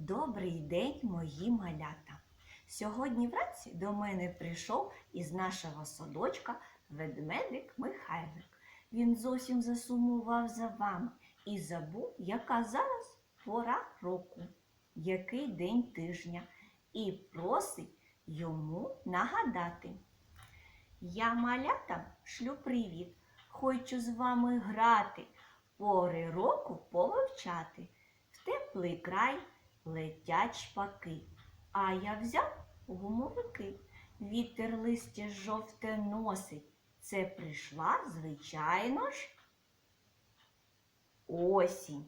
Добрий день, мої малята! Сьогодні вранці до мене прийшов із нашого садочка ведмедик Михайлик. Він зовсім засумував за вами і забув, яка зараз пора року, який день тижня, і просить йому нагадати. Я малятам шлю привіт, хочу з вами грати, пори року повивчати. В теплий край летять шпаки, а я взяв гумовики. Вітер листя жовте носить. Це прийшла, звичайно ж, осінь.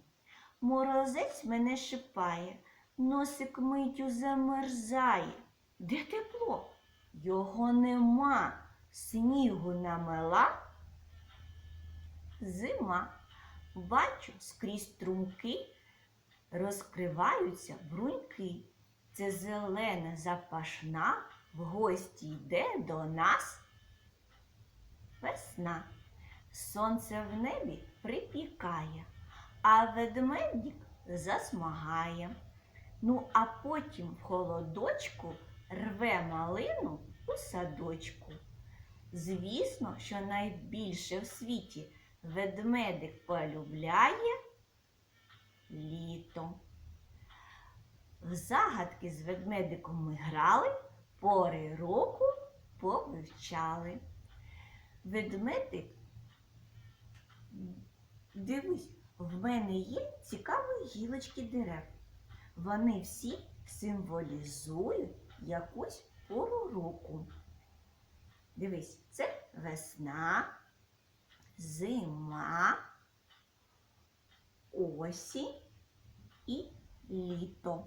Морозець мене шипає, носик миттю замерзає. Де тепло? Його нема. Снігу намела. Зима. Бачу скрізь струмки розкриваються бруньки. Це зелена запашна в гості йде до нас весна. Сонце в небі припікає, а ведмедик засмагає. Ну, а потім в холодочку рве малину у садочку. Звісно, що найбільше в світі ведмедик полюбляє літо. В загадки з ведмедиком ми грали, пори року повивчали. Ведмедик, дивись, в мене є цікаві гілочки дерев. Вони всі символізують якусь пору року. Дивись, це весна, зима, осінь і літо.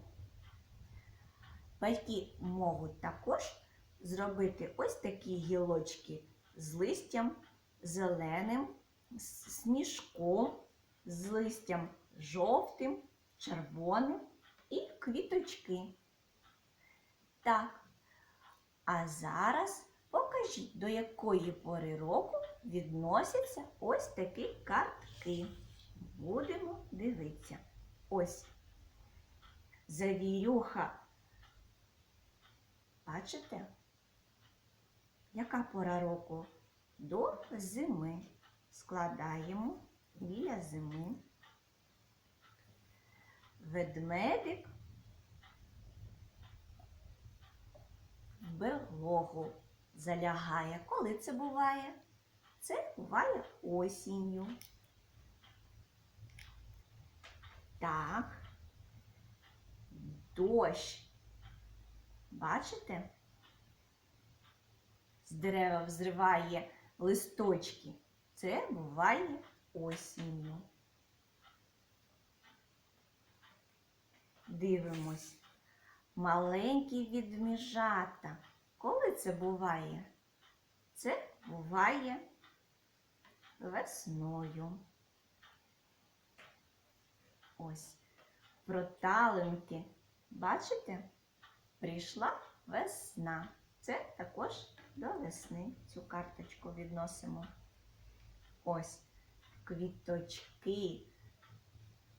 Батьки можуть також зробити ось такі гілочки з листям зеленим, з сніжком, з листям жовтим, червоним і квіточки. Так, а зараз покажіть, до якої пори року відносяться ось такі картки. Будемо дивитися. Ось завірюха. Бачите? Яка пора року? До зими. Складаємо біля зими. Ведмедик в берлогу залягає. Коли це буває? Це буває осінню. Так. Дощ. Бачите? З дерева взриває листочки. Це буває осінню. Дивимось. Маленькі відміжата. Коли це буває? Це буває весною. Ось проталинки. Бачите? Прийшла весна. Це також до весни цю карточку відносимо. Ось квіточки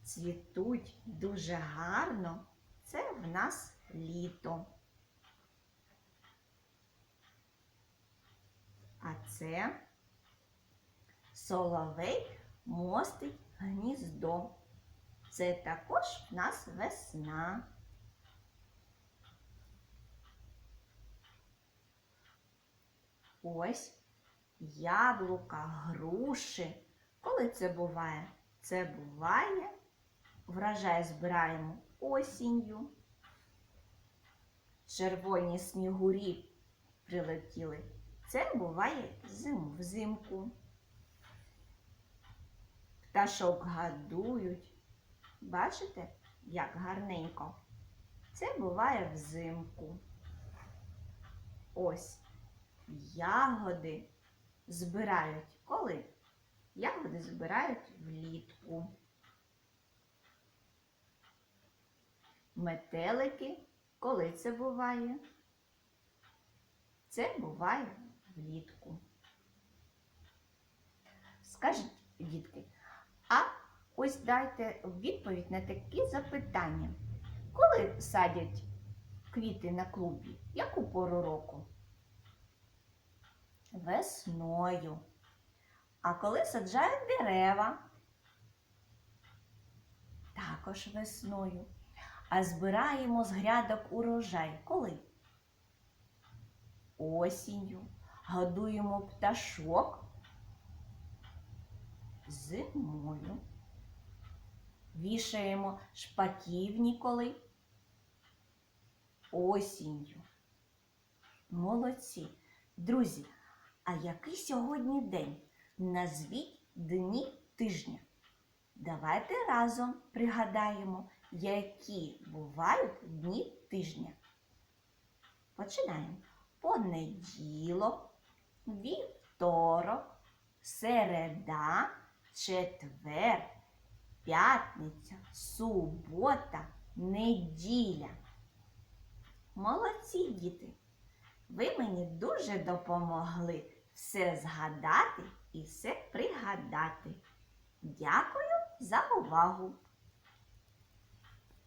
цвітуть дуже гарно. Це в нас літо. А це соловей мостить гніздо. Це також в нас весна. Ось яблука, груші. Коли це буває? Це буває, врожай збираємо осінню. Червоні снігурі прилетіли. Це буває зим, взимку. Пташок гадують. Бачите, як гарненько? Це буває взимку. Ось ягоди збирають коли? Ягоди збирають влітку. Метелики, коли це буває? Це буває влітку. Скажіть, дітки, ось дайте відповідь на такі запитання. Коли садять квіти на клубі? Яку пору року? Весною. А коли саджають дерева? Також весною. А збираємо з грядок урожай. Коли? Осінню. Годуємо пташок зимою. Вішаємо шпаків ніколи осінню. Молодці. Друзі, а який сьогодні день? Назвіть дні тижня. Давайте разом пригадаємо, які бувають дні тижня. Починаємо. Понеділок, вівторок, середа, четвер, п'ятниця, субота, неділя. Молодці діти! Ви мені дуже допомогли все згадати і все пригадати. Дякую за увагу!